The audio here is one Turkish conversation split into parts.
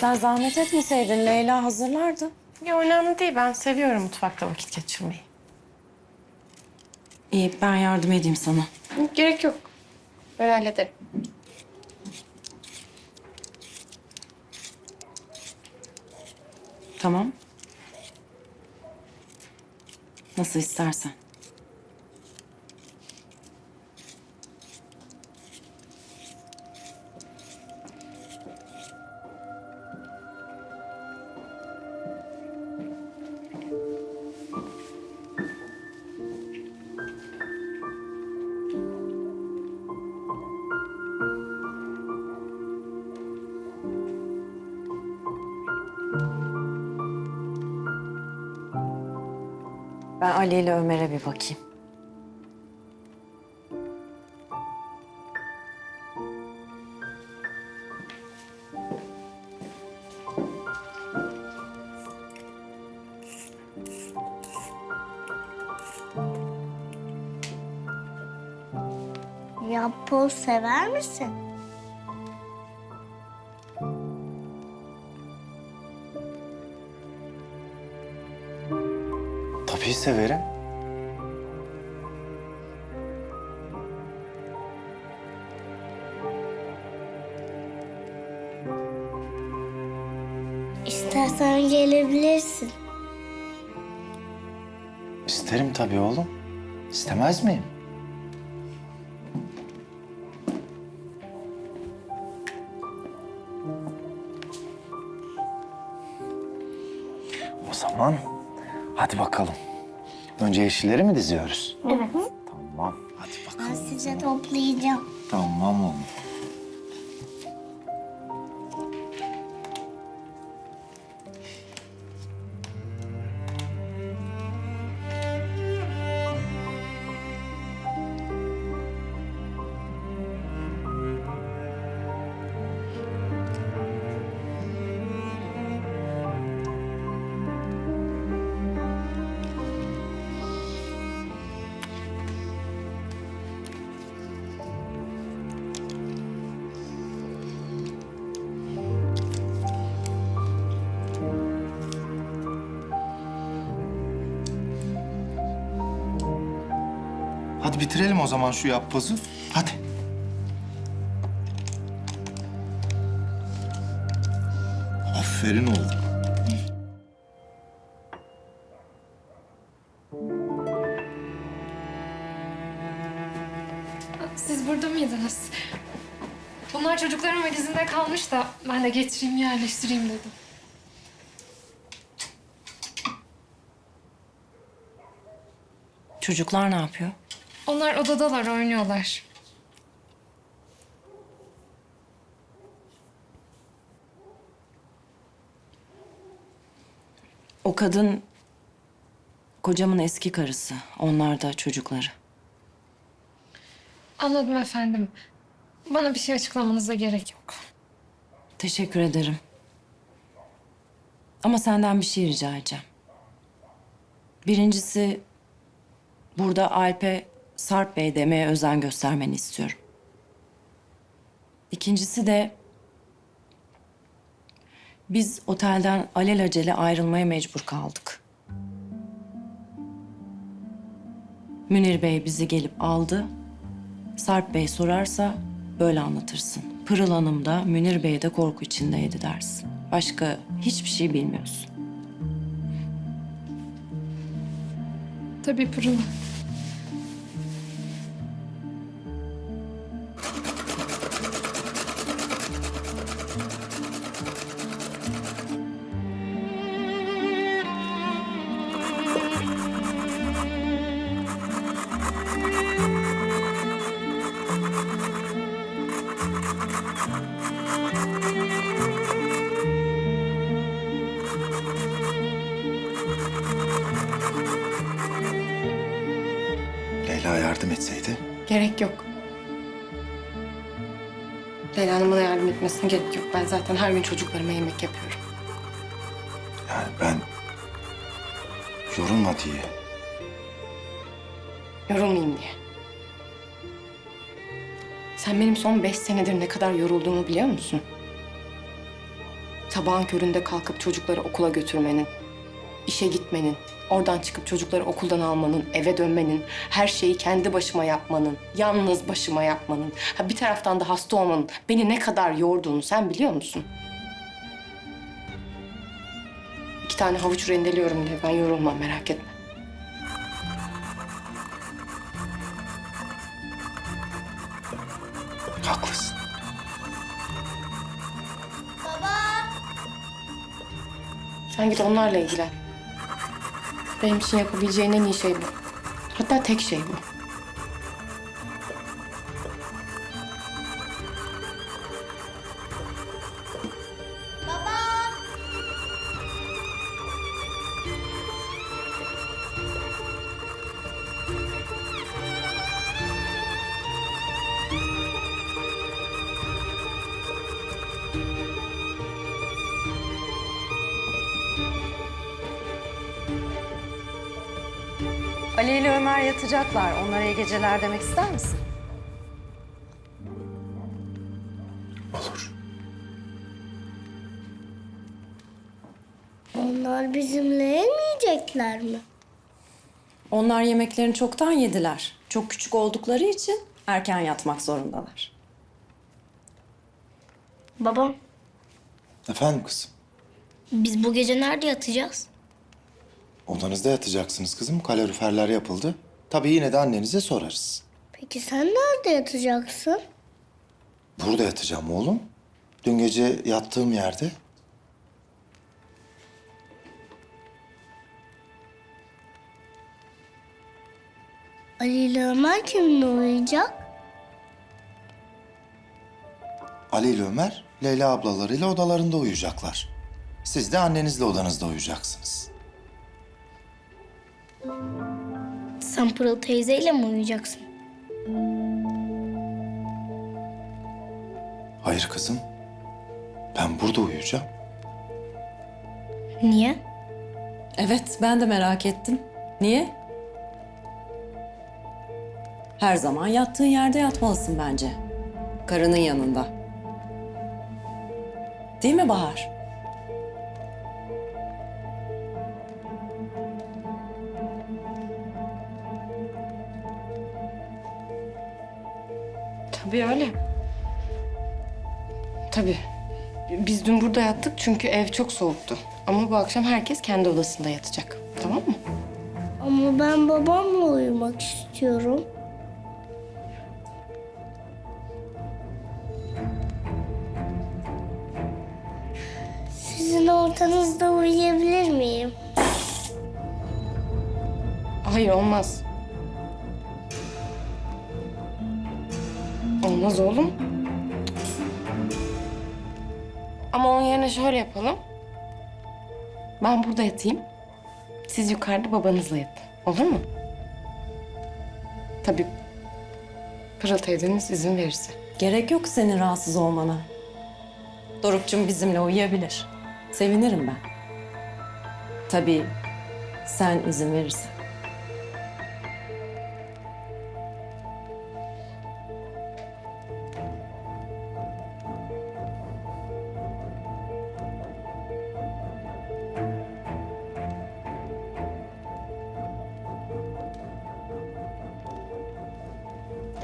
Sen zahmet etmeseydin Leyla hazırlardı. Ya önemli değil. Ben seviyorum mutfakta vakit geçirmeyi. İyi ben yardım edeyim sana. Gerek yok. Ben hallederim. Tamam. Nasıl istersen. Ben Ali ile Ömer'e bir bakayım. Yapboz sever misin? Tabii severim. İstersen gelebilirsin. İsterim tabii oğlum. İstemez miyim? O zaman hadi bakalım. Önce yeşilleri mi diziyoruz? Evet. Tamam. Hadi Ben bakalım. size toplayacağım. Tamam oğlum. Hadi bitirelim o zaman şu yapbozu. Hadi. Aferin oğlum. Siz burada mıydınız? Bunlar çocukların valizinde kalmış da ben de getireyim yerleştireyim dedim. Çocuklar ne yapıyor? Onlar odadalar oynuyorlar. O kadın kocamın eski karısı. Onlar da çocukları. Anladım efendim. Bana bir şey açıklamanıza gerek yok. Teşekkür ederim. Ama senden bir şey rica edeceğim. Birincisi burada Alp'e Sarp Bey demeye özen göstermeni istiyorum. İkincisi de biz otelden alelacele ayrılmaya mecbur kaldık. Münir Bey bizi gelip aldı. Sarp Bey sorarsa böyle anlatırsın. Pırıl Hanım da Münir Bey de korku içindeydi dersin. Başka hiçbir şey bilmiyorsun. Tabii Pırıl. Leyla yardım etseydi. Gerek yok. Leyla Hanım'a da yardım etmesine gerek yok. Ben zaten her gün çocuklarıma yemek yapıyorum. Yani ben yorulma diye. Yorulmayayım diye. Sen benim son beş senedir ne kadar yorulduğumu biliyor musun? Sabahın köründe kalkıp çocukları okula götürmenin, işe gitmenin, oradan çıkıp çocukları okuldan almanın, eve dönmenin, her şeyi kendi başıma yapmanın, yalnız başıma yapmanın, ha bir taraftan da hasta olmanın beni ne kadar yorduğunu sen biliyor musun? İki tane havuç rendeliyorum diye ben yorulmam merak etme. Haklısın. Sen git onlarla ilgilen. Benim için yapabileceğin en iyi şey bu. Hatta tek şey bu. Ali ile Ömer yatacaklar. Onlara iyi geceler demek ister misin? Olur. Onlar bizimle yemeyecekler mi? Onlar yemeklerini çoktan yediler. Çok küçük oldukları için erken yatmak zorundalar. Babam, Efendim kızım? biz bu gece nerede yatacağız? Odanızda yatacaksınız kızım. Kaloriferler yapıldı. Tabii yine de annenize sorarız. Peki sen nerede yatacaksın? Burada yatacağım oğlum. Dün gece yattığım yerde. Ali ile Ömer kiminle uyuyacak? Ali ile Ömer, Leyla ablalarıyla odalarında uyuyacaklar. Siz de annenizle odanızda uyuyacaksınız. Sen Pırıl teyzeyle mi uyuyacaksın? Hayır kızım. Ben burada uyuyacağım. Niye? Evet, ben de merak ettim. Niye? Her zaman yattığın yerde yatmalısın bence. Karının yanında. Değil mi Bahar? Tabii öyle. Tabii. Biz dün burada yattık çünkü ev çok soğuktu. Ama bu akşam herkes kendi odasında yatacak. Tamam mı? Ama ben babamla uyumak istiyorum. Sizin ortanızda uyuyabilir miyim? Hayır olmaz. Olmaz oğlum. Ama onun yerine şöyle yapalım. Ben burada yatayım. Siz yukarıda babanızla yatın. Olur mu? Tabii Pırıl teyzeniz izin verirse. Gerek yok senin rahatsız olmana. Dorukçum bizimle uyuyabilir. Sevinirim ben. Tabii sen izin verirsen.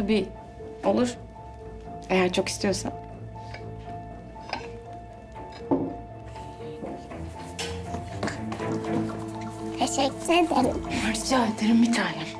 Tabii olur. Eğer çok istiyorsan. Teşekkür ederim. Rica ederim bir tanem.